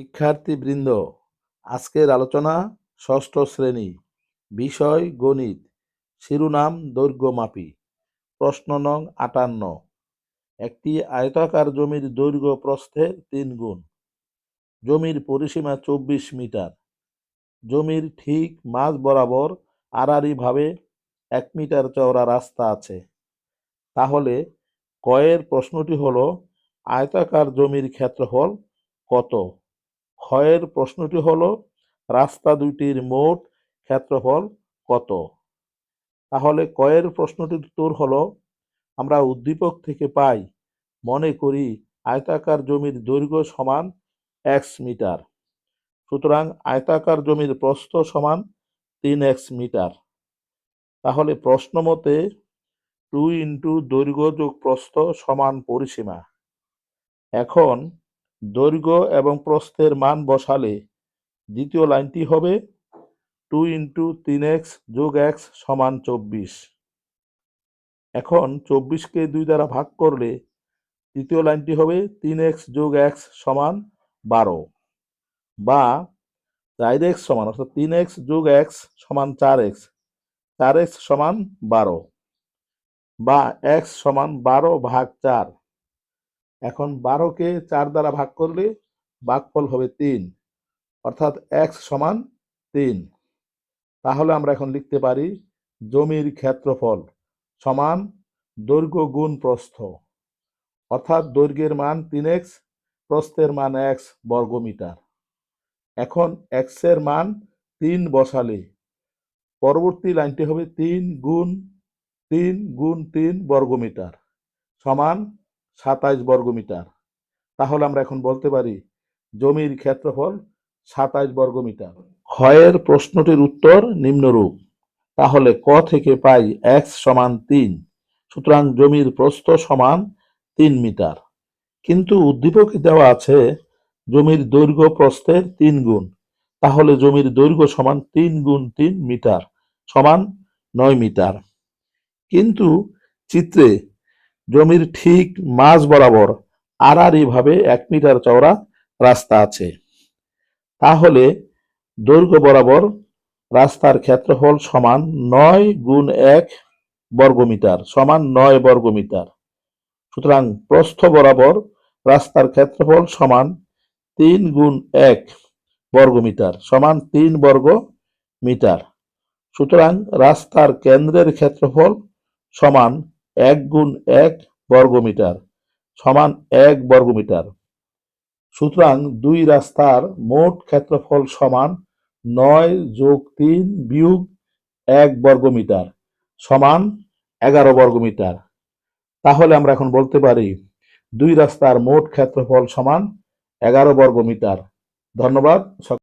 শিক্ষার্থীবৃন্দ, আজকের আলোচনা ষষ্ঠ শ্রেণি, বিষয় গণিত, শিরোনাম দৈর্ঘ্যমাপী প্রশ্ন নং আটান্ন। একটি আয়তাকার জমির দৈর্ঘ্য প্রস্থের তিন গুণ। জমির পরিসীমা চব্বিশ মিটার। জমির ঠিক মাঝ বরাবর আড়াআড়িভাবে এক মিটার চওড়া রাস্তা আছে। তাহলে কয়ের প্রশ্নটি হলো, আয়তাকার জমির ক্ষেত্রফল কত? ক্ষয়ের প্রশ্নটি হলো, রাস্তা দুইটির মোট ক্ষেত্রফল কত? তাহলে কয়ের প্রশ্নটির উত্তর হলো, আমরা উদ্দীপক থেকে পাই, মনে করি আয়তাকার জমির দৈর্ঘ্য সমান এক্স মিটার। সুতরাং আয়তাকার জমির প্রস্থ সমান তিন এক্স মিটার। তাহলে প্রশ্ন মতে টু ইন্টু দৈর্ঘ্য যোগ প্রস্থ সমান পরিসীমা। এখন দৈর্ঘ্য এবং প্রস্থের মান বসালে দ্বিতীয় লাইনটি হবে টু ইন্টু তিন এক্স যোগ এক্স সমান চব্বিশ। এখন চব্বিশকে দুই দ্বারা ভাগ করলে তৃতীয় লাইনটি হবে তিন এক্স যোগ এক্স সমান বারো বা চার এক্স সমান, অর্থাৎ তিন এক্স যোগ এক্স সমান চার এক্স চার এক্স সমান বারো বা এক্স সমান বারো ভাগ চার। এখন বারোকে চার দ্বারা ভাগ করলে ভাগফল হবে তিন। অর্থাৎ এক্স সমান তিন। তাহলে আমরা এখন লিখতে পারি জমির ক্ষেত্রফল সমান দৈর্ঘ্য গুণ প্রস্থ। অর্থাৎ দৈর্ঘ্যের মান তিন এক্স, প্রস্থের মান এক্স বর্গমিটার। এখন এক্সের মান তিন বসালে পরবর্তী লাইনটি হবে তিন গুণ তিন গুণ তিন বর্গমিটার সমান সাতাইশ বর্গমিটার। তাহলে আমরা এখন বলতে পারি জমির ক্ষেত্রফল সাতাইশ বর্গমিটার। ক্ষয়ের প্রশ্নটির উত্তর নিম্নরূপ। তাহলে ক থেকে পাই এক্স সমান তিন। সুতরাং জমির প্রস্থ সমান তিন মিটার। কিন্তু উদ্দীপকে দেওয়া আছে জমির দৈর্ঘ্য প্রস্থের তিন গুণ। তাহলে জমির দৈর্ঘ্য সমান তিন গুণ তিন মিটার, সমান নয় মিটার। কিন্তু চিত্রে জমির ঠিক মাঝ বরাবর আড়াআড়ি ভাবে এক মিটার চওড়া রাস্তা আছে। তাহলে দৈর্ঘ্য বরাবর রাস্তার ক্ষেত্রফল সমান নয় গুণ এক বর্গমিটার, সমান নয় বর্গমিটার। সুতরাং প্রস্থ বরাবর রাস্তার ক্ষেত্রফল সমান তিন গুণ এক বর্গমিটার, সমান তিন বর্গ মিটার সুতরাং রাস্তার কেন্দ্রের ক্ষেত্রফল সমান এক গুণ এক বর্গমিটার সমান এক বর্গমিটার। সুতরাং দুই রাস্তার মোট ক্ষেত্রফল সমান নয় যোগ তিন বিয়োগ এক বর্গমিটার সমান এগারো বর্গমিটার। তাহলে আমরা এখন বলতে পারি দুই রাস্তার মোট ক্ষেত্রফল সমান এগারো বর্গমিটার। ধন্যবাদ